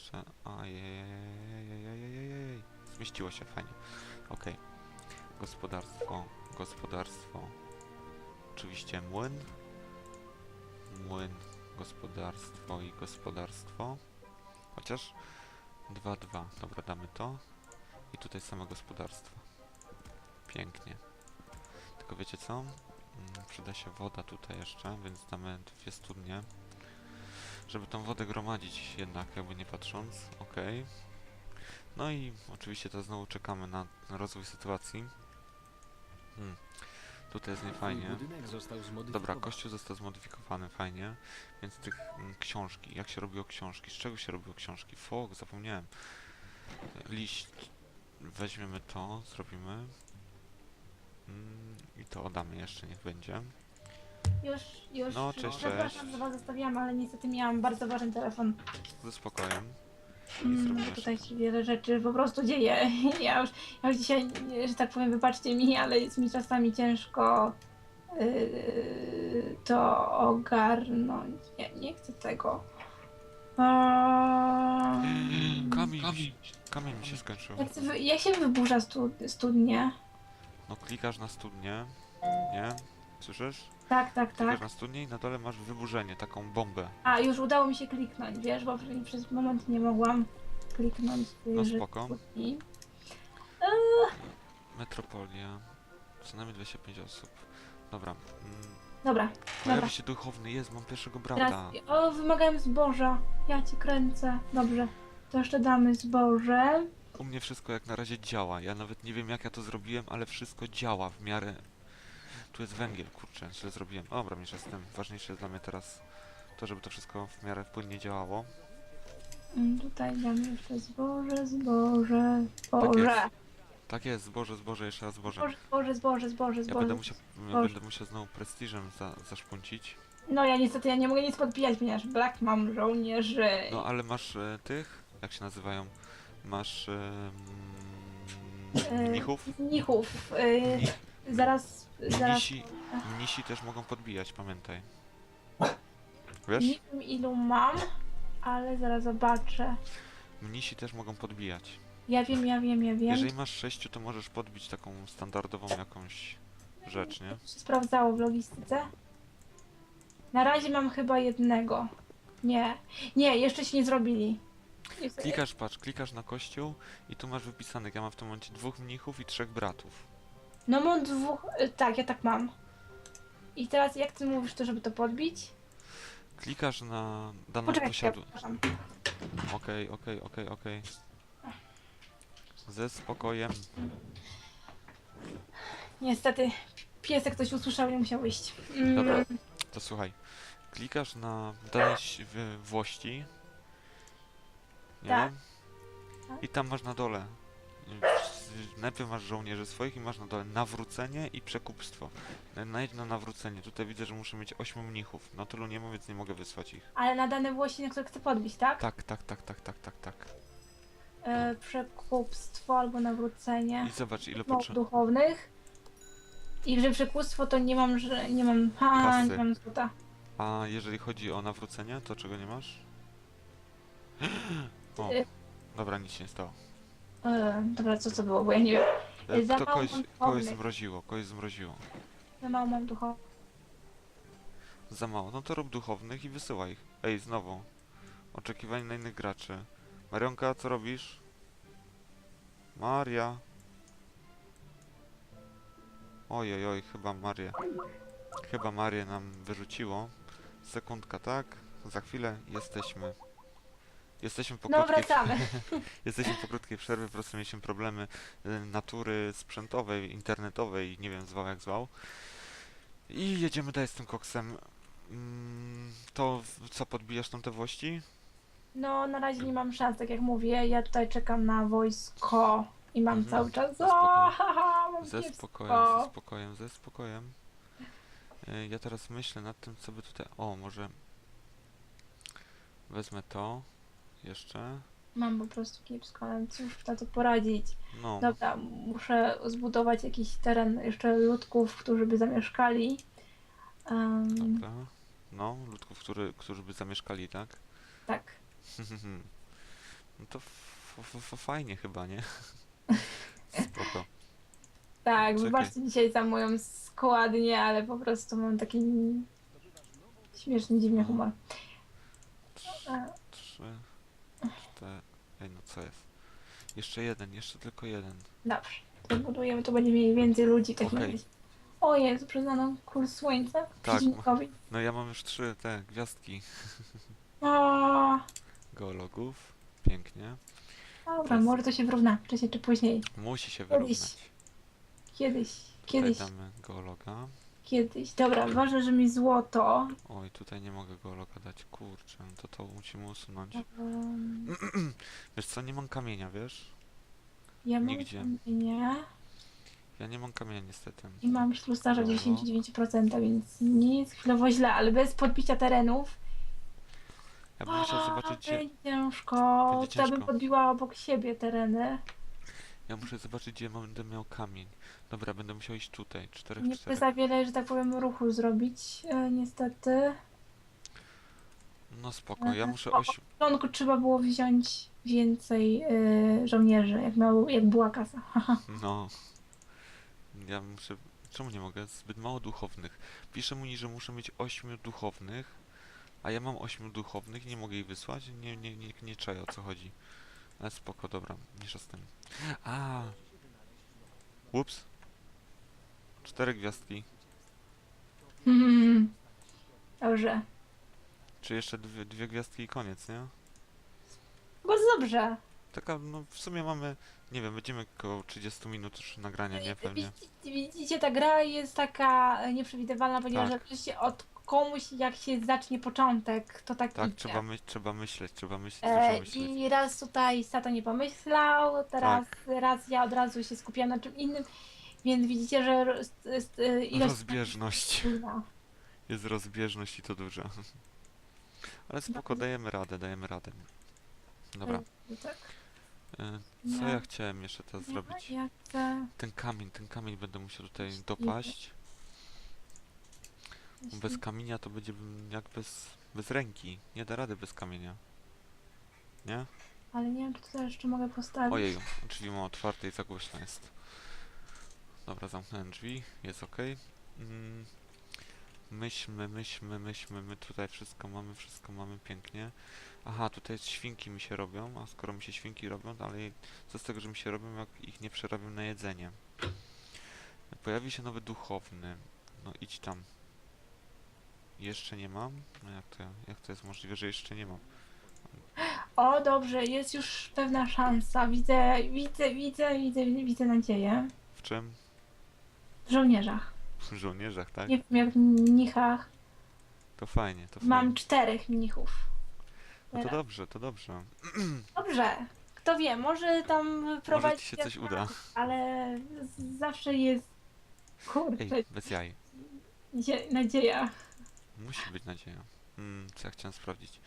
jeszcze. Ajejejejejejejej. Zmieściło się, fajnie. Ok. Gospodarstwo, gospodarstwo. Oczywiście młyn. Młyn, gospodarstwo i gospodarstwo. Chociaż 2-2. Dobra, damy to. I tutaj same gospodarstwo. Pięknie. Tylko wiecie co? Mm, przyda się woda tutaj jeszcze, więc damy dwie studnie. Żeby tą wodę gromadzić jednak, jakby nie patrząc. Okej. No i oczywiście to znowu czekamy na, rozwój sytuacji. Hmm. Tutaj jest niefajnie. Dobra, kościół został zmodyfikowany, fajnie. Więc tych mm, książki, jak się robiło książki? Z czego się robiło książki? Fok, zapomniałem. Liść. Weźmiemy to, zrobimy. Mm, I to oddamy jeszcze, niech będzie. Już, już. No, cześć, Przepraszam, cześć. że was zostawiłam, ale niestety miałam bardzo ważny telefon. Ze spokojem. Mm, tutaj się wiele rzeczy po prostu dzieje. Ja już, ja już dzisiaj, że tak powiem, wybaczcie mi, ale jest mi czasami ciężko yy, to ogarnąć. Nie, nie chcę tego. Eee, Kamień, kamień, kamień mi się skończył. jak, wy- jak się wyburza stu, studnie? No klikasz na studnię, nie? Słyszysz? Tak, tak, tak. na studnię i na dole masz wyburzenie, taką bombę. A, już udało mi się kliknąć, wiesz, bo przez- przez moment nie mogłam kliknąć No że spoko. studni. Metropolia. Co najmniej 25 osób. Dobra. Mm, Dobra, pojawi dobra. się duchowny, jest, mam pierwszego Teraz, brata. o, wymagałem zboża. Ja cię kręcę. Dobrze. To jeszcze damy zboże. U mnie wszystko jak na razie działa. Ja nawet nie wiem jak ja to zrobiłem, ale wszystko działa w miarę. Tu jest węgiel, kurczę, źle zrobiłem. Dobra, mniejsza z tym. Ważniejsze jest dla mnie teraz to, żeby to wszystko w miarę płynnie działało. Mm, Tutaj damy jeszcze zboże, zboże, Tak zboże. Tak jest, zboże, zboże, jeszcze raz zboże. Zboże, zboże, zboże, zboże, Ja zboże. będę musiał, ja Boże. będę musiał znowu prestiżem za, zaszpuncić. No ja niestety ja nie mogę nic podpijać, ponieważ brak mam żołnierzy. No ale masz e, tych, jak się nazywają? Masz e, E, mm, mnichów? Mnichów. y, Mni, zaraz, zaraz. mnisi, mnisi też mogą podbijać, pamiętaj. Wiesz? Nie wiem ilu mam, ale zaraz zobaczę. Mnisi też mogą podbijać. Ja wiem, ja wiem, ja wiem. Jeżeli masz sześciu, to możesz podbić taką standardową jakąś rzecz, nie? Się sprawdzało w logistyce. Na razie mam chyba jednego. Nie, nie, jeszcze się nie zrobili. Jest- Klikasz, patrz, klikasz na kościół i tu masz wypisanych. Ja mam w tym momencie dwóch mnichów i trzech bratów. No mam dwóch, y, tak, ja tak mam. I teraz jak ty mówisz to, żeby to podbić? Klikasz na daną Poczekaj, posiadu. przepraszam. Okej, okej, okej, okej. Ze spokojem. Niestety, piesek coś usłyszał i musiał iść. Mm, Dobra. To słuchaj. Klikasz na danej ś- w- włości. Nie Tak. Tak. I tam masz na dole. y, Najpierw masz żołnierzy swoich i masz na dole nawrócenie i przekupstwo. Na- Najedź na nawrócenie. Tutaj widzę, że muszę mieć 8 mnichów. No tylu nie mam, więc nie mogę wysłać ich. Ale na dane włości, na które chcę podbić, tak? Tak, tak, tak, tak, tak, tak, tak. E, przekupstwo albo nawrócenie. I zobacz ile potrzeba. duchownych. I że przekupstwo to nie mam, że nie mam, ha, Kasy. nie mam złota. A jeżeli chodzi o nawrócenie, to czego nie masz? O, Y. dobra, nic się nie stało. E, dobra, co to było, bo ja nie wiem. E, Za To mało kogoś, mam kogoś pomysł. zmroziło, kogoś zmroziło. Za mało mam duchownych. Za mało. No to rób duchownych i wysyłaj ich. Ej, znowu. Oczekiwanie na innych graczy. Marionka, co robisz? Maria. Oj, oj, oj, chyba Marię. Chyba Marię nam wyrzuciło. Sekundka, tak? Za chwilę jesteśmy. Jesteśmy po No krótkiej, wracamy. jesteśmy po krótkiej przerwie, po prostu mieliśmy problemy y, natury sprzętowej, internetowej, nie wiem zwał jak zwał. I jedziemy dalej z tym koksem. Mm, To w- co, podbijasz tam te włości? No na razie nie mam szans, tak jak mówię. Ja tutaj czekam na wojsko i mam Mhm, cały czas. ze spokojem. O, haha, mam Ze kiepsko. spokojem, ze spokojem, ze spokojem. Y, Ja teraz myślę nad tym, co by tutaj... O, może... Wezmę to. Jeszcze. Mam po prostu kiepsko, ale cóż na to poradzić. No, Dobra, muszę zbudować jakiś teren jeszcze ludków, którzy by zamieszkali. Em, dobra. No, ludków, który, którzy by zamieszkali, tak? tak. No to fajnie chyba, nie? Spoko. Tak, Czekaj. wybaczcie dzisiaj za moją składnię, ale po prostu mam taki śmieszny, dziwny No. humor. Trz- Trzy, cztery. Ej, no co jest? Jeszcze jeden, jeszcze tylko jeden. Dobrze, to budujemy, to będzie mieli więcej ludzi w takim Okej. razie. O Jezu, przyznano kurs słońca przeciwnikowi. No ja mam już trzy te gwiazdki O, geologów. Pięknie. dobra, Teraz- może to się wyrówna, wcześniej czy później. Musi się Kiedyś. wyrównać. Kiedyś, Tutaj kiedyś, damy geologa. Kiedyś. Dobra, ważne, że mi złoto. Oj, tutaj nie mogę geologa dać. Kurczę, to to musimy usunąć. Um, Wiesz co, nie mam kamienia, wiesz? ja mam Nigdzie. nie. Ja nie mam kamienia niestety. I mam ślusarza Dobra. 99%, więc nie jest chwilowo źle, ale bez podbicia terenów. Ja bym musiał zobaczyć, gdzie... Będzie ciężko. Będzie To ja bym podbiła obok siebie tereny. Ja muszę zobaczyć, gdzie będę miał kamień. Dobra, będę musiał iść tutaj. Czterech, Nie czterech. za wiele, że tak powiem, ruchu zrobić, e, niestety. No spoko, ja muszę O, oś... W początku trzeba było wziąć więcej e, żołnierzy, jak, miał, jak była kasa. No. Ja muszę... Czemu nie mogę? Zbyt mało duchownych. Pisze mu, że muszę mieć ośmiu duchownych, a ja mam ośmiu duchownych i nie mogę ich wysłać? Nie, nie, nie, nie czaję o co chodzi. Ale spoko, dobra, mniejsza z tym. A. Ups. Cztery gwiazdki. Hmm. Dobrze. Czy jeszcze dwie, dwie gwiazdki i koniec, nie? Bardzo dobrze. Taka, no w sumie mamy, nie wiem, będziemy około 30 minut już nagrania, nie? Pewnie. Widzicie, ta gra jest taka nieprzewidywalna, ponieważ Tak. oczywiście od komuś, jak się zacznie początek, to tak, Tak, idzie. trzeba, my, trzeba myśleć, trzeba myśleć, E, dużo myśleć. I raz tutaj Sato nie pomyślał, teraz Tak. raz ja od razu się skupiłam na czym innym, więc widzicie, że roz- jest, e, ilość... Rozbieżność. Duża. Jest rozbieżność i to duża. Ale spoko, dajemy radę, dajemy radę. Dobra, Tak. e, co Ja- ja chciałem jeszcze teraz zrobić? Ja chcę... Ten kamień, ten kamień będę musiał tutaj dopaść. Bez kamienia to będzie jak bez, bez ręki. Nie da rady bez kamienia. Nie? Ale nie wiem, czy tutaj jeszcze mogę postawić. Ojej, drzwi mam otwarte i za głośno jest. Dobra, zamknąłem drzwi, jest ok. Mm, myślmy, myślmy, myślmy, my tutaj wszystko mamy, wszystko mamy pięknie. Aha, tutaj świnki mi się robią, a skoro mi się świnki robią, ale co z tego, że mi się robią, jak ich nie przerabiam na jedzenie? Pojawi się nowy duchowny. No idź tam. Jeszcze nie mam? No jak to, jak to jest możliwe, że jeszcze nie mam? O, dobrze, jest już pewna szansa. Widzę, widzę, widzę, widzę, widzę nadzieję. W czym? W żołnierzach. W żołnierzach, tak? Nie wiem, jak w mnichach. To fajnie, to fajnie. Mam czterech mnichów. No to Teraz. dobrze, to dobrze. Dobrze. Kto wie, może tam Może prowadzić... ci się coś uda. Ale z- zawsze jest... Kurczę, Ej, bez jaj. dzie- nadzieja. Musi być nadzieja. Hmm, co ja chciałem sprawdzić.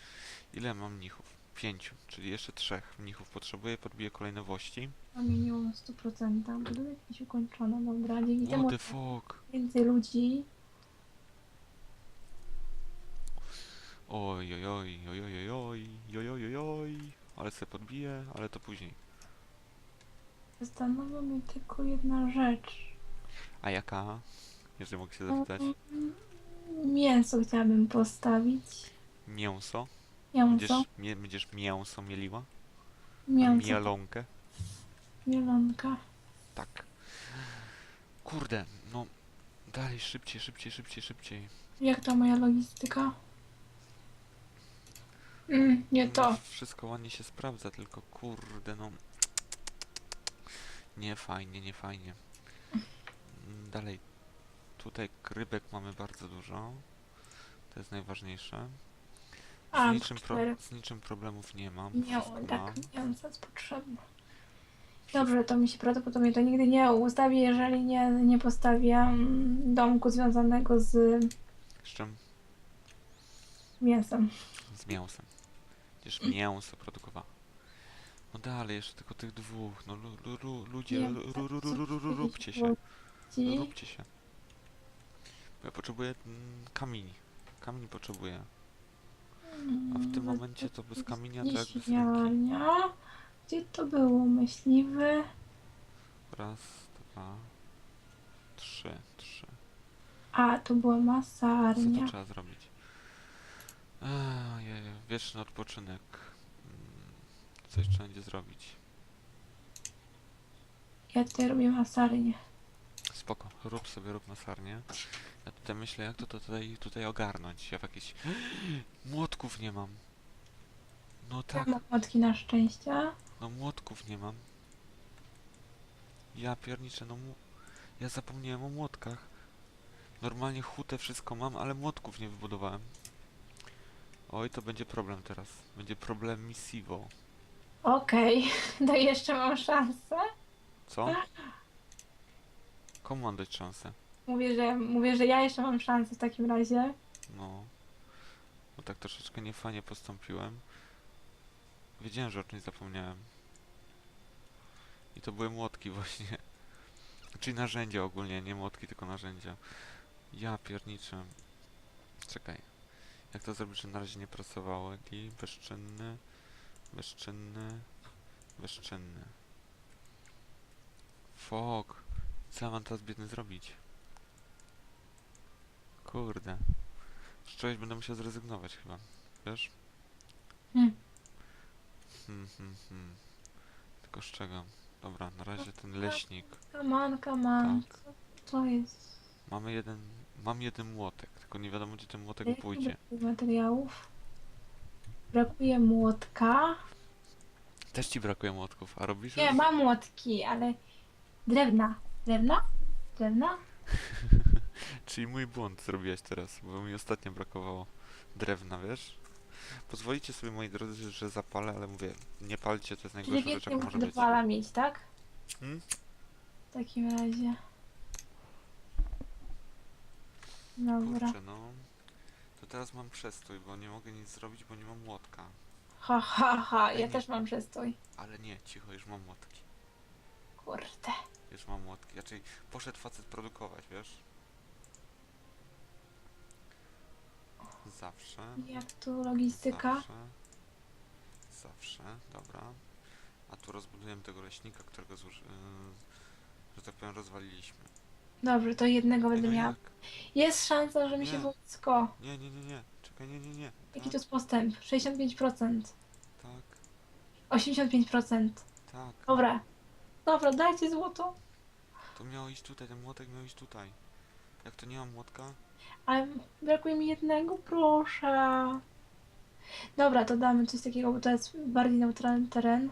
Ile mam mnichów? Pięciu, czyli jeszcze trzech mnichów potrzebuję, podbiję kolejne wości. Mam minimum 100%. Budynek jakiś ukończony, dobra. Dzięki What temu the fuck? więcej ludzi. Oj, oj, oj, oj, oj, oj, oj, oj, oj, oj, oj. Ale se podbiję, ale to później. Zastanawia mnie tylko jedna rzecz. A jaka? Jeżeli mogę się zapytać. Mm, Mięso chciałabym postawić. Mięso? Mięso. Będziesz, mie, będziesz mięso mieliła? Mięso. Mielonkę? Mielonka. Tak. Kurde, no. Dalej, szybciej, szybciej, szybciej, szybciej. Jak to moja logistyka? Mm, nie to. No, wszystko ładnie się sprawdza, tylko kurde, no. Nie fajnie, nie fajnie. Mm, Dalej. Tutaj rybek mamy bardzo dużo. To jest najważniejsze. A, Z niczym, pro, cztery. z niczym problemów nie mam. Nie, Wszystko tak, mam. mięso jest potrzebne. Dobrze, to mi się prawdopodobnie to nigdy nie ustawi, jeżeli nie, nie postawię mm, domku związanego z Z czym? mięsem. Z mięsem. Będziesz mięso produkowała. No dalej, jeszcze tylko tych dwóch. No lu, lu, lu, ludzie, Nie, lu, ru, ru, ru, ru, ru, ru, róbcie się. Ci- Róbcie się. Bo ja potrzebuję mm, kamieni. Kamień potrzebuję. A w tym Mm, momencie to bez kamienia to jak bez ręki. Gdzie to było? Myśliwy? Raz, dwa, trzy, trzy. A, to była Co to trzeba zrobić? Ojej, wieczny odpoczynek. Mm, Coś trzeba będzie zrobić. Ja tutaj robię masarnię. Spoko, rób sobie, rób masarnię. Ja tutaj myślę, jak to, to tutaj, tutaj ogarnąć. Ja w jakiś... Młotków nie mam. No tak, mam młotki na szczęście. no młotków nie mam. Ja pierniczę, no mu... Ja zapomniałem o młotkach. Normalnie hutę wszystko mam, ale młotków nie wybudowałem. Oj, to będzie problem teraz. Będzie problem misivo. Okej, to jeszcze mam szansę. Co? Komu mam dać szansę? Mówię, że, mówię, że ja jeszcze mam szansę w takim razie. No. Bo tak troszeczkę niefajnie postąpiłem. Wiedziałem, że o czymś zapomniałem. I to były młotki właśnie. Czyli narzędzia ogólnie, nie młotki, tylko narzędzia. Ja pierniczę. Czekaj. Jak to zrobić, że na razie nie pracowało? Jaki? Bezczynny. Bezczynny. Bezczynny. Fok. Co ja mam teraz biedny zrobić? Kurde. Z czegoś będę musiał zrezygnować chyba. Wiesz? Hmm. Hmm, hmm, hmm. Tylko z czego? Dobra, na razie ten leśnik. Come on, come on. Tak. Co jest? Mamy jeden... Mam jeden młotek, tylko nie wiadomo gdzie ten młotek Jakie pójdzie. brakuje materiałów? Brakuje młotka. Też ci brakuje młotków, a robisz Nie, już? mam młotki, ale drewna. Drewna? Drewna? Czyli mój błąd zrobiłeś teraz, bo mi ostatnio brakowało drewna, wiesz? Pozwolicie sobie, moi drodzy, że zapalę, ale mówię, nie palcie, to jest Czyli najgorsza rzecz, jaka może być. drwala mieć, tak? Hmm? W takim razie. Dobra. Kurczę, no. To teraz mam przestój, bo nie mogę nic zrobić, bo nie mam młotka. Ha, ha, ha. Ja nie. też mam przestój. Ale nie, cicho, już mam młotki. Kurde. Już mam młotki. Raczej poszedł facet produkować, wiesz? Zawsze. Jak tu logistyka? Zawsze. Zawsze, dobra. A tu rozbudujemy tego leśnika, którego złoży, yy, że tak powiem rozwaliliśmy. Dobrze, to jednego będę no miała. jak? Jest szansa, że mi się Nie. Nie, nie, nie, nie. Czekaj, nie, nie, nie. Jaki Tak, to jest postęp? 65%. tak, 85%. tak. Dobra. Dobra, dajcie złoto. To miało iść tutaj, ten młotek miał iść tutaj. Jak to nie mam młotka? Ale brakuje mi jednego, proszę. Dobra, to damy coś takiego, bo to jest bardziej neutralny teren.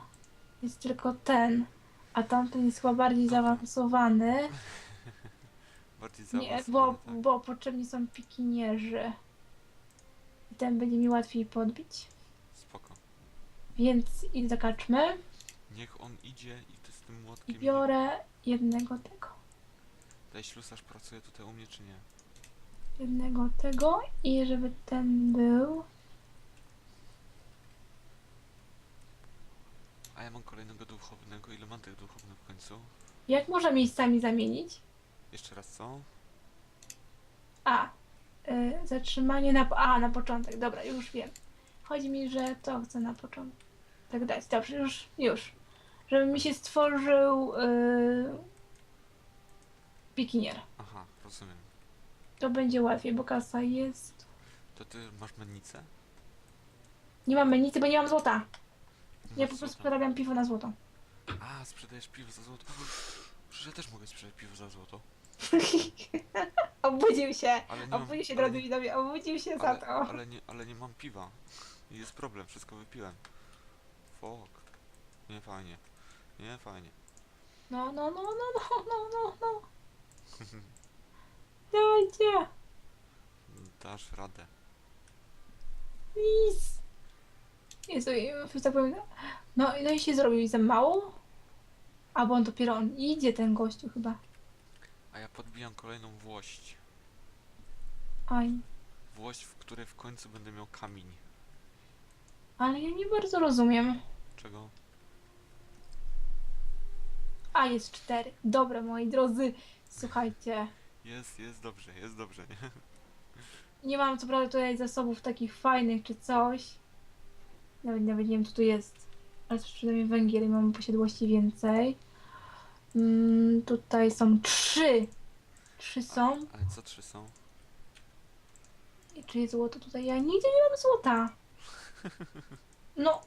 Jest tylko ten, a tamten jest chyba bardziej Dobra. zaawansowany. Bardziej Nie, bo, zaawansowany, tak. bo potrzebni są pikinierzy. I ten będzie mi łatwiej podbić. Spoko. Więc idę do kaczmy Niech on idzie i ty z tym i młotkiem... biorę jednego tego. Daj ślusarz pracuje tutaj u mnie czy nie? Jednego tego i żeby ten był. A ja mam kolejnego duchownego. Ile mam tych duchownych w końcu? Jak może miejscami zamienić? Jeszcze raz co? A, y, zatrzymanie na. A, na początek. Dobra, już wiem. Chodzi mi, że to chcę na początek. Tak dać. Dobrze, już, już. Żeby mi się stworzył y, pikinier. Aha, rozumiem. To będzie łatwiej, bo kasa jest. To ty masz mennicę? Nie mam menicy, bo nie mam złota. Ja Masz po prostu przerabiam piwo na złoto. A, sprzedajesz piwo za złoto. Przecież ja też mogę sprzedać piwo za złoto. Obudził się. Ale nie mam, Obudził się, ale drodzy nie, widzowie, obudził się za ale, to. ale, nie, ale nie mam piwa. Jest problem, wszystko wypiłem. Fuck. Nie fajnie. Nie fajnie. No, no, no, no, no, no, no, no. Dajcie. Dasz radę. Please. Jezu, tak powiem, no, no i się zrobił za mało? Albo on dopiero on idzie, ten gościu chyba. A ja podbijam kolejną włość. Aj, Włość, w której w końcu będę miał kamień. ale ja nie bardzo rozumiem. Czego? A, jest cztery. Dobra, moi drodzy, słuchajcie. Jest, jest dobrze, jest dobrze, nie? Mam co prawda tutaj zasobów takich fajnych czy coś. Nawet, nawet nie wiem, co tu jest. Ale przynajmniej węgiel i mamy posiadłości więcej. Mm, tutaj są trzy. Trzy są. Ale co trzy są? I czy jest złoto tutaj? Ja nigdzie nie mam złota. No,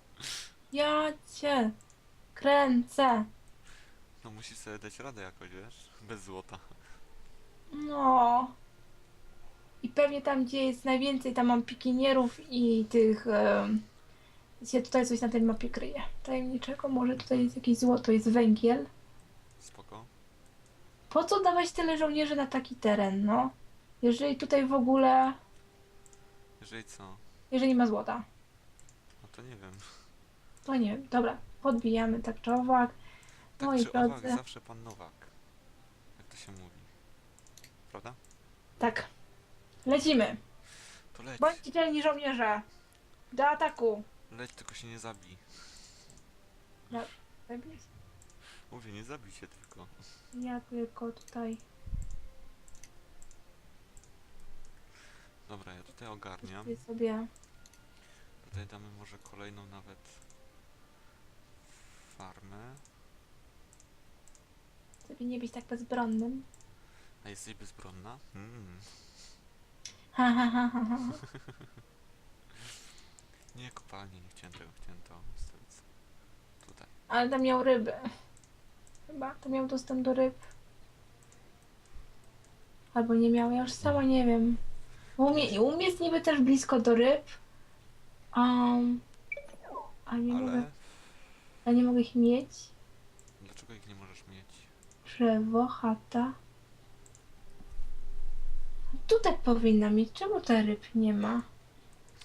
ja cię kręcę. No musisz sobie dać radę jakoś, wiesz? Bez złota. No. I pewnie tam, gdzie jest najwięcej, tam mam pikinierów i tych. em, się tutaj coś na tej mapie kryje. Tajemniczego. Może tutaj jest jakieś złoto, jest węgiel. Spoko. Po co dawać tyle żołnierzy na taki teren, no? Jeżeli tutaj w ogóle. Jeżeli co? Jeżeli nie ma złota. No to nie wiem. To nie wiem. Dobra, podbijamy tak czy owak. Tak Moi czy owak, drodzy. zawsze pan Nowak. Jak to się mówi. Prawda? Tak. Lecimy. To leć. Bądźcie dzielni żołnierze. Do ataku. Leć, tylko się nie zabij. Zabij się. Mówię, nie zabij się tylko. Ja tylko tutaj Dobra, ja tutaj ogarniam. kupię sobie. Tutaj damy może kolejną nawet farmę. Żeby nie być tak bezbronnym. A jesteś bezbronna? Mm. Ha, ha, ha, ha, ha. Nie, kopalnie, nie chciałem tego, chciałem to ustawić. Tutaj. Ale tam miał ryby. Chyba to miał dostęp do ryb. Albo nie miał, ja już sama nie wiem. U mnie, u mnie jest niby też blisko do ryb. Um, a nie mogę, Ale a nie mogę ich mieć. dlaczego ich nie możesz mieć? Drzewo, chata. Tutaj powinna mieć. Czemu te ryb nie ma?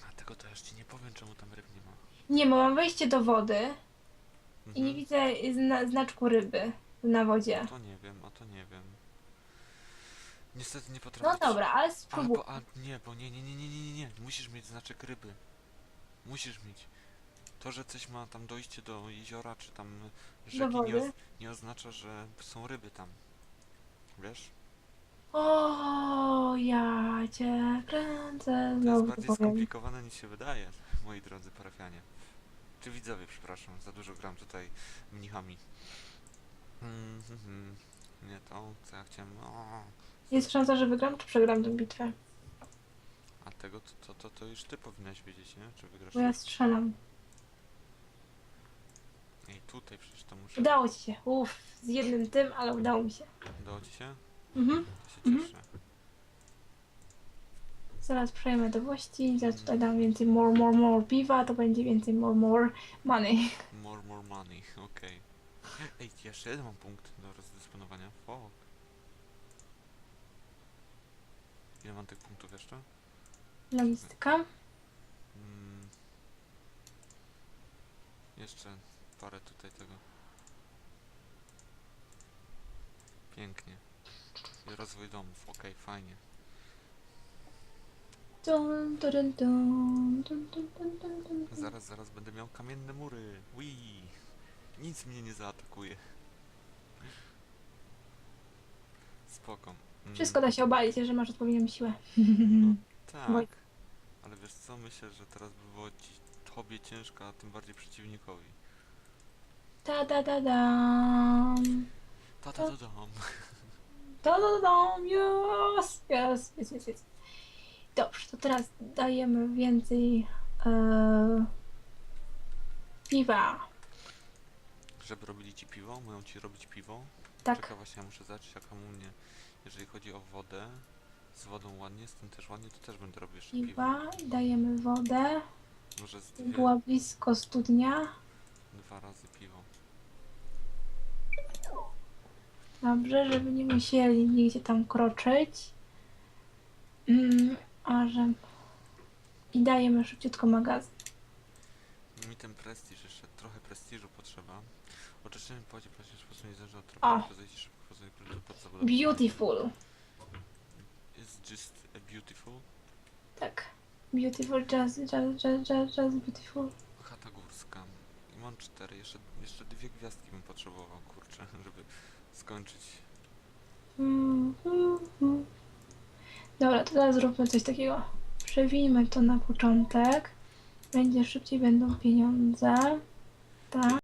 A tego to ci nie powiem, czemu tam ryb nie ma. Nie, bo mam wejście do wody i nie Mhm. widzę zna znaczku ryby na wodzie. To nie wiem, a to nie wiem. Niestety nie potrafię. No ci- dobra, ale Ale spróbuj. bo, a nie, bo nie, nie, nie, nie, nie, nie, nie. Musisz mieć znaczek ryby. Musisz mieć. To, że coś ma tam dojście do jeziora, czy tam rzeki, nie, wody? oz nie oznacza, że są ryby tam. Wiesz? O, ja cię kręcę. To jest Znowu bardziej powiem. skomplikowane niż się wydaje, moi drodzy parafianie. Czy widzowie, przepraszam, za dużo gram tutaj mnichami. Mm, hmm, hmm. Nie to, co ja chciałem. O, Jest szansa, że wygram, czy przegram tę bitwę? a tego to, to, to, to już ty powinnaś wiedzieć, nie? Czy wygrasz? Bo ja strzelam. Ej, tutaj przecież to muszę. Udało ci się. Uff, z jednym tym, ale udało mi się. Udało ci się? Mhm. To się Mhm. cieszę. Zaraz przejmę do włości, zaraz tutaj dam więcej more, more, more piwa, to będzie więcej more, more money. More, more money, okej. Ej, jeszcze jeden mam punkt do rozdysponowania. Fuck. Ile mam tych punktów jeszcze? Logistyka. Mm. Jeszcze parę tutaj tego. Pięknie. I rozwój domów, Ok, fajnie. Zaraz, zaraz będę miał kamienne mury. Wii. Nic mnie nie zaatakuje. Spoko. Mm, Wszystko da się obalić, że masz odpowiednią siłę. No, tak. Ale wiesz co, myślę, że teraz by było ci, tobie ciężko, a tym bardziej przeciwnikowi. Ta da da dam. Ta ta ta dam. Da da dam. Yes, yes, yes, yes, yes. Dobrze, to teraz dajemy więcej e, piwa. Żeby robili ci piwo, mają ci robić piwo. Tak, Czekaj, właśnie ja muszę zobaczyć jak u mnie, jeżeli chodzi o wodę. Z wodą ładnie, z tym też ładnie, to też będę robił jeszcze piwo. piwa, dajemy wodę. Może z dwie, Była blisko studnia. dwa razy piwo. Dobrze, żeby nie musieli nigdzie tam kroczyć. Mm, a że... I dajemy szybciutko magazyn. Mi ten prestiż, jeszcze trochę prestiżu potrzeba. Oczyszczenie podzie prosić sposób nie zależy od szybko. Beautiful. It's just a beautiful. Tak. Beautiful, jazz, jazz, jazz, jazz, jazz, beautiful. Chata górska. I mam cztery, jeszcze, jeszcze dwie gwiazdki bym potrzebował, kurczę, żeby skończyć. Dobra, to teraz zróbmy coś takiego. Przewijmy to na początek. Będzie szybciej, będą pieniądze. Tak.